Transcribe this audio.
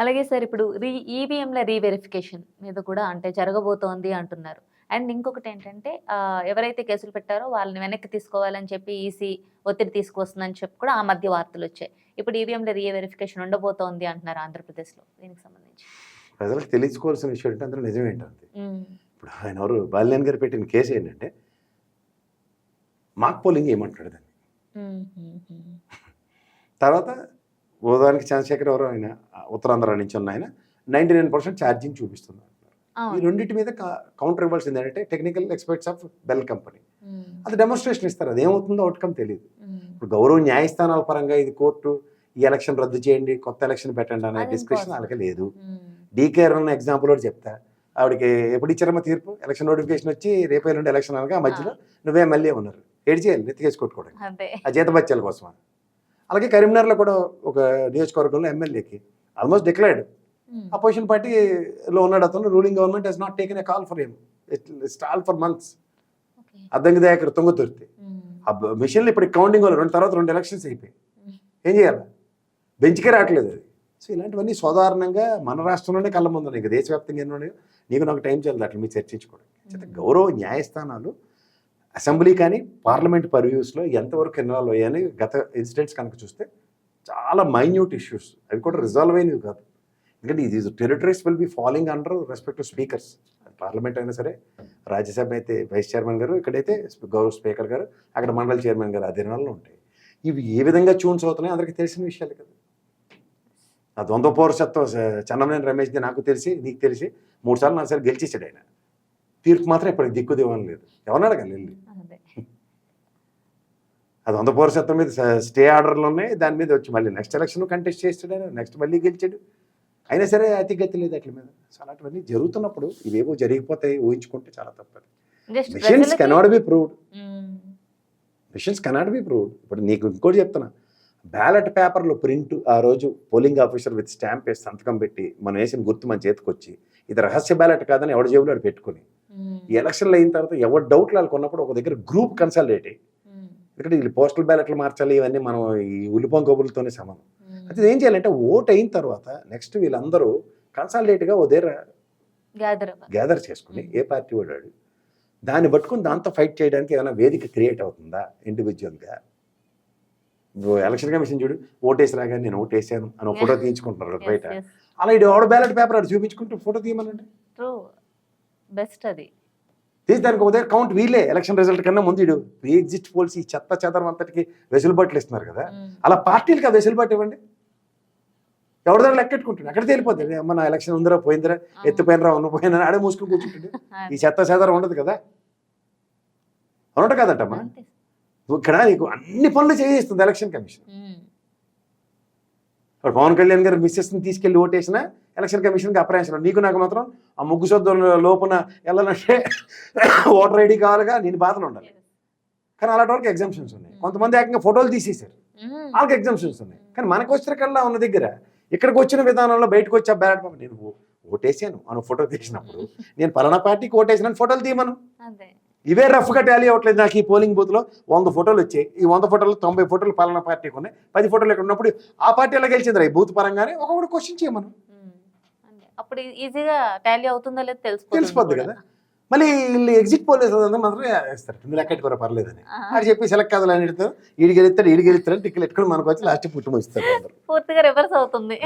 అలాగే సార్ ఇప్పుడు రీ ఈవీఎంల రీవెరిఫికేషన్ మీద కూడా అంటే జరగబోతోంది అంటున్నారు. అండ్ ఇంకొకటి ఏంటంటే ఎవరైతే కేసులు పెట్టారో వాళ్ళని వెనక్కి తీసుకోవాలని చెప్పి ఈసీ ఒత్తిడి తీసుకొస్తుందని చెప్పి కూడా ఆ మధ్య వార్తలు వచ్చాయి. ఇప్పుడు ఈవీఎంల రీవెరిఫికేషన్ ఉండబోతోంది అంటున్నారు ఆంధ్రప్రదేశ్లో. దీనికి సంబంధించి. ప్రజలకు తెలుసుకోవాల్సిన విషయం ఏంటంటే అందులో నిజం ఏంటంటే ఇప్పుడు ఆయన ఎవరు బాలినేని గారు పెట్టిన కేసు ఏంటంటే మాక్ పోలింగ్ ఏమంటాడు దాన్ని. తర్వాత ఉదాహరణకి చంద్రశేఖర్ ఎవరు ఆయన? ఉత్తరాంధ్ర నుంచి ఉన్న ఆయన. నైంటీ నైన్ పర్సెంట్ ఛార్జింగ్ చూపిస్తున్నారు ఈ. రెండింటి మీద కౌంటర్ ఇవ్వాల్సింది ఏంటంటే technical experts of BEL company అది డెమోన్స్ట్రేషన్ ఇస్తారు. అది ఏమవుతుందో అవుట్కమ్ తెలియదు. ఇప్పుడు గౌరవ న్యాయస్థానాల పరంగా ఇది కోర్టు ఈ ఎలక్షన్ రద్దు చేయండి కొత్త ఎలక్షన్ పెట్టండి అనే డిస్కషన్. వాళ్ళకి లేదు. డీకే అన్న ఎగ్జాంపుల్ కూడా చెప్తా. ఆవిడకి ఎప్పుడు ఇచ్చారమ్మా తీర్పు? ఎలక్షన్ నోటిఫికేషన్ వచ్చి రేపు ఎల్లుండి ఎలక్షన్ అనగా ఆ మధ్యలో నువ్వే మళ్ళీ ఉన్నారు. ఏడు చేయాలి నెత్తికేసి కొట్టుకోవడం అదే. ఆ జీతబత్యాల కోసమా? అలాగే కరీంనగర్లో కూడా ఒక నియోజకవర్గంలో ఎమ్మెల్యేకి ఆల్మోస్ట్ డిక్లైర్డ్ అపోజిషన్ పార్టీలో ఉన్నాడు అతను. Ruling government he's not taken a call for him stall for months. Addanki Dayakar Thungathurthi. ఆ మిషన్లు ఇప్పుడు కౌంటింగ్ వాళ్ళు రెండు తర్వాత రెండు ఎలక్షన్స్ అయిపోయి ఉమ్. ఏం చేయాలి? బెంచ్కే రావట్లేదు అది. సో ఇలాంటివన్నీ సాధారణంగా మన రాష్ట్రంలోనే కళ్ళ ముందు. ఇంకా దేశవ్యాప్తంగా ఎన్ని నీకు నాకు టైం చాలదు అట్లా మీరు చర్చించుకోవడం మ్మ్. గౌరవ న్యాయస్థానాలు అసెంబ్లీ కానీ పార్లమెంట్ పర్వ్యూస్లో ఎంతవరకు ఇన్వాల్వ్ అయ్యాయని గత ఇన్సిడెంట్స్ కనుక చూస్తే చాలా మైన్యూట్ ఇష్యూస్. అవి కూడా రిజాల్వ్ అయినవి కాదు. ఎందుకంటే ఇది territories will be following under respect to speakers parliament అయినా సరే రాజ్యసభ అయితే వైస్ చైర్మన్ గారు ఇక్కడైతే గౌరవ స్పీకర్ గారు అక్కడ మండల చైర్మన్ గారు అధీనంలో ఉంటాయి. ఇవి ఏ విధంగా చూన్స్ అవుతున్నాయి అందరికీ తెలిసిన విషయాలు కదా. ఆ ద్వంద్వ పౌరసత్వం స- చెన్నమనేని రమేష్ది నాకు తెలిసి నీకు తెలిసి మూడు సార్లు నాలుగు సార్లు గెలిచేసాడు ఆయన. తీర్పు మాత్రం ఇప్పటికి దిక్కు దివ్వని లేదు. ఎవరిని అడగాలి వెళ్ళి అదే. వంద పౌరసత్వం మీద స్టే ఆర్డర్లు ఉన్నాయి. దాని మీద వచ్చి మళ్ళీ నెక్స్ట్ ఎలక్షన్ కంటెస్ట్ చేస్తాడు నెక్స్ట్ మళ్ళీ గెలిచాడు. అయినా సరే అతిగతి లేదు అట్ల మీద. సో అలాంటివన్నీ జరుగుతున్నప్పుడు ఇవేవో జరిగిపోతాయి ఊహించుకుంటే చాలా తప్పదు. Machines cannot be proved machines cannot be proved ఇప్పుడు నీకు ఇంకోటి చెప్తున్నా. బ్యాలెట్ పేపర్లో ప్రింట్ ఆ రోజు పోలింగ్ ఆఫీసర్ విత్ స్టాంప్ వేసి సంతకం పెట్టి మనం వేసిన గుర్తు మన చేతికి వచ్చి ఇది రహస్య బ్యాలెట్ కాదని ఎవరి జేబులో పెట్టుకుని ఈ ఎలక్షన్లు అయిన తర్వాత ఎవరి డౌట్లు వాళ్ళకు ఉన్నప్పుడు ఒక దగ్గర గ్రూప్ కన్సల్టేట్ అయ్యి. ఉమ్, ఎందుకంటే వీళ్ళు పోస్టల్ బ్యాలెట్లు మార్చాలి ఇవన్నీ మనం ఈ ఉల్లిపం కబుర్లతోనే సమానం. ఉమ్. అయితే ఏం చేయాలంటే ఓట్ అయిన తర్వాత నెక్స్ట్ వీళ్ళందరూ కన్సల్టేట్గా ఓ దగ్గర. గ్యాదర్ చేసుకుని ఏ పార్టీ వాడాడు దాన్ని పట్టుకుని దాంతో ఫైట్ చేయడానికి ఏమైనా వేదిక క్రియేట్ అవుతుందా ఇండివిజువల్గా ఎలక్షన్ కమిషన్ చూడు ఓటేసి రాగా నేను ఓటేసాను అని ఫోటో తీయించుకుంటున్నారు బయట. అలా ఇది ఎవడ బ్యాలెట్ పేపర్ అటు చూపించుకుంటూ ఫోటో తీయమనండి. బెస్ట్ అది. తీసి దానికి దగ్గర కౌంట్ వీలే ఎలక్షన్ రిజల్ట్ కన్నా ముందు ఇడు. ప్రీ ఎగ్జిట్ పోల్స్ ఈ చెత్త చెదరం అంతటికి వెసులుబాట్లు ఇస్తున్నారు కదా. అలా పార్టీలకు ఆ వెసులుబాటు ఇవ్వండి. ఎవరి దగ్గర లెక్కెట్టుకుంటాడు అక్కడ తేలిపోతుంది అమ్మ నా ఎలక్షన్ ఉందిరా పోయిందిరా. ఎత్తిపోయినరా ఉన్న పోయినా ఆడే మూసుకుని కూర్చుంటాడు అదే. ఈ చెత్త చెదరం ఉండదు కదా. అవునట కదటమ్మా. ఇక్కడ నీకు అన్ని పనులు చేయిస్తుంది ఎలక్షన్ కమిషన్. ఇప్పుడు పవన్ కళ్యాణ్ గారు మిస్సెస్ని తీసుకెళ్ళి ఓటేసిన ఎలక్షన్ కమిషన్కి అప్రయాసం నీకు నాకు మాత్రం ఆ ముగ్గు సొద్దు లోపున వెళ్ళాలంటే ఓటర్ ఐడి కావాలిగా నేను బాధలు ఉండాలి. కానీ అలాంటి వాళ్ళకి ఎగ్జామ్షన్స్ ఉన్నాయి. కొంతమంది ఏకంగా ఫోటోలు తీసేశారు. ఉమ్, వాళ్ళకి ఎగ్జామ్షన్స్ ఉన్నాయి. కానీ మనకు వచ్చిన కల్లా ఉన్న దగ్గర ఇక్కడికి వచ్చిన విధానంలో బయటకు వచ్చి బ్యాలెట్ నేను ఓటేసాను. అని ఫోటో తీసినప్పుడు నేను పలానా పార్టీకి ఓటేసినాను ఫోటోలు తీయమను. ఇవే రఫ్గా టాలీ అవ్వట్లేదు నాకు ఈ పోలింగ్ బూత్లో వంద ఫోటోలు వచ్చాయి. ఈ వంద ఫోటోలు తొంభై ఫోటోలు పలానా పార్టీకి ఉన్నాయి. పది ఫోటోలు ఇక్కడ ఉన్నప్పుడు ఆ పార్టీ ఎలా గెలిచిందిరా? ఈ బూత్ పరంగానే ఒకటి క్వశ్చన్ చేయమను. అప్పుడు ఈజీగా టాలీ అవుతుందో లేదో తెలిసిపోతుంది తెలిసిపోద్ది. కదా. మళ్ళీ వీళ్ళు ఎగ్జిట్ పోల్ వేసేది మాత్రం వేస్తారు మీరు ఎక్కడికి పర్లేదని. అది చెప్పి సెలెక్ట్ కాదు అని ఈడు గెలుస్తాడు ఈడు గెలుస్తాడు టిక్కెలు ఎట్టుకుని మనకు వచ్చి లాస్ట్ పుట్టుము ఇస్తారు అందరూ. పూర్తిగా రివర్స్ అవుతుంది.